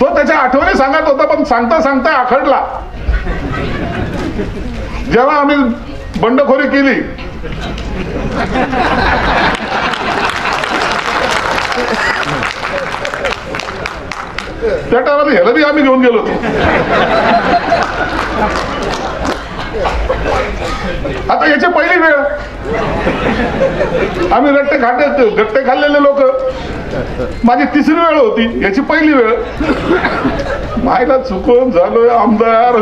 तो त्याच्या आठवणी सांगत होता पण सांगता सांगता आखडला. जेव्हा आम्ही बंडखोरी केली त्या टायमाला ह्याला बी आम्ही घेऊन गेलो होतो. आता याची पहिली वेळ. आम्ही रट्टे खाते गट्टे खाल्लेले लोक. माझी तिसरी वेळ होती याची पहिली वेळ. मायला चुकून झालोय आमदार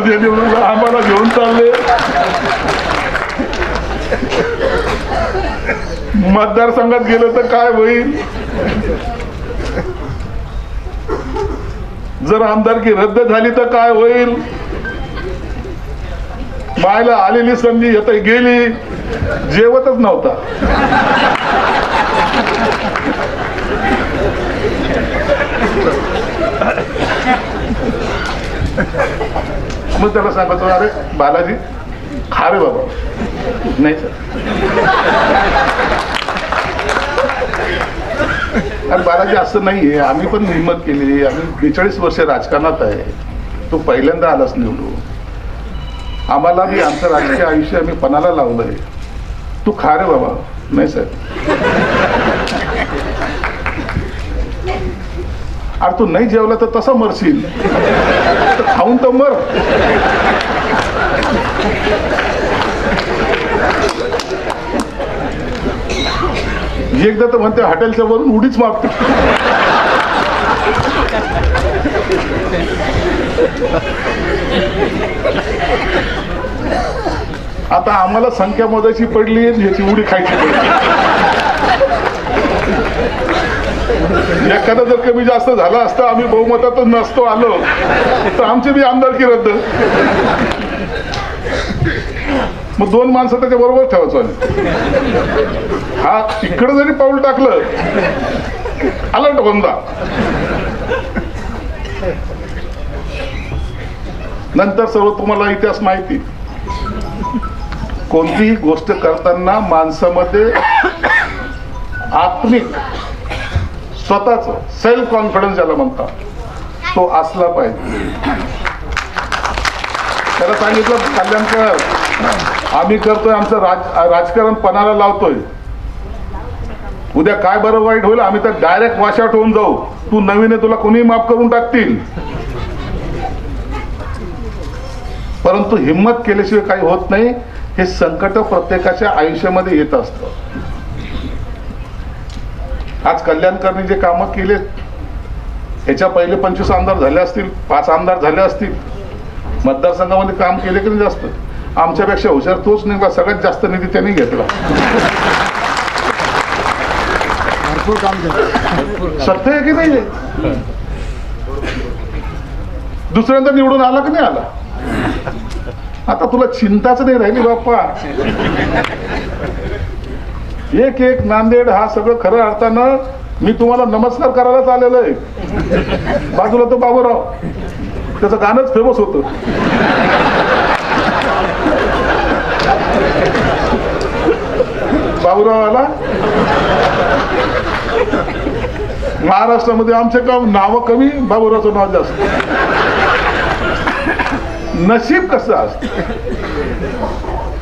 आम्हाला घेऊन चालले. मतदारसंघात गेलं तर काय होईल? जर आमदारकी रद्द झाली तर काय होईल? मायला आलेली संधी येत गेली जेवतच नव्हता. मग त्याला सांगतो अरे बालाजी खा रे बाबा. नाही सर अरे बालाजी असं नाहीये. आम्ही पण हिंमत केली आम्ही बेचाळीस वर्ष राजकारणात आहे. तू पहिल्यांदा आलास निवडू आम्हाला मी आमचं राजकीय आयुष्य आम्ही पणाला लावलंय. तू खा रे बाबा. नाही सर अरे तू नाही जेवला तर तसा मरशील. तर खाऊन तर मर. एकदा तर म्हणते हॉटेलच्या वरून उडीच मारतो आता आम्हाला संख्या मोजायची पडली आणि ह्याची उडी खायची पडली. एखादा जर कमी जास्त झाला असता आम्ही बहुमतातच नसतो आलो तर आमची बी आमदारकी रद्द? मग दोन माणसं त्याच्या बरोबर ठेवायचो हा इकडं जरी पाऊल टाकलं आलं टोंदा नंतर सर्व तुम्हाला इतिहास माहिती. कोणतीही गोष्ट करताना माणसामध्ये आत्मिक स्वतःच सेल्फ कॉन्फिडन्स ज्याला म्हणतात तो असला पाहिजे. त्याला सांगितलं कल्याणकर आम्ही करतोय आमचं राज राजकारण पणाला लावतोय. उद्या काय बरं वाईट होईल आम्ही तर डायरेक्ट वॉशआउट होऊन जाऊ. तू नवीन तुला कोणीही माफ करून टाकतील. परंतु हिंमत केल्याशिवाय काही होत नाही. हे संकट प्रत्येकाच्या आयुष्यामध्ये येत असतं. आज कल्याणकरने जे कामं केले ह्याच्या पहिले पंचवीस आमदार झाले असतील पाच आमदार झाले असतील. मतदारसंघामध्ये काम केले की नाही जास्त? आमच्यापेक्षा हुशार तोच निघाला सगळ्यात जास्त निधी त्यांनी घेतला. सत्य आहे की नाही दुसऱ्यांदा निवडून आला की नाही आला? आता तुला चिंताच नाही राहिली बाप्पा. एक एक नांदेड हा सगळं खरं अर्थानं मी तुम्हाला नमस्कार करायलाच आलेलो आहे. बाजूला तो बाबूराव. त्याचं गाणंच फेमस होतं. बाबूराव आला. महाराष्ट्रामध्ये आमचे काम नाव कमी बाबूरावचं नाव जास्त. नशीब कसं असत?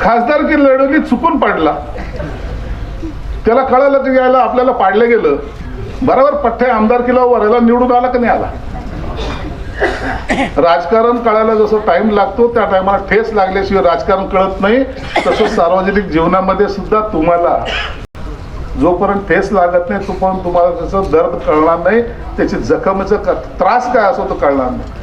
खासदारकी लढवली चुकून पाडला. त्याला कळालं की यायला आपल्याला पाडलं गेलं. बरोबर पठ्ठे आमदारकीला वरायला निवडून आला की नाही आला? राजकारण कळायला जसं टाइम लागतो त्या टायमाला ठेस लागल्याशिवाय राजकारण कळत नाही. तसं सार्वजनिक जीवनामध्ये सुद्धा तुम्हाला जोपर्यंत ठेस लागत नाही तोपर्यंत तुम्हाला त्याचं दर्द कळणार नाही. त्याची जखमेचा त्रास काय असो तो कळणार नाही.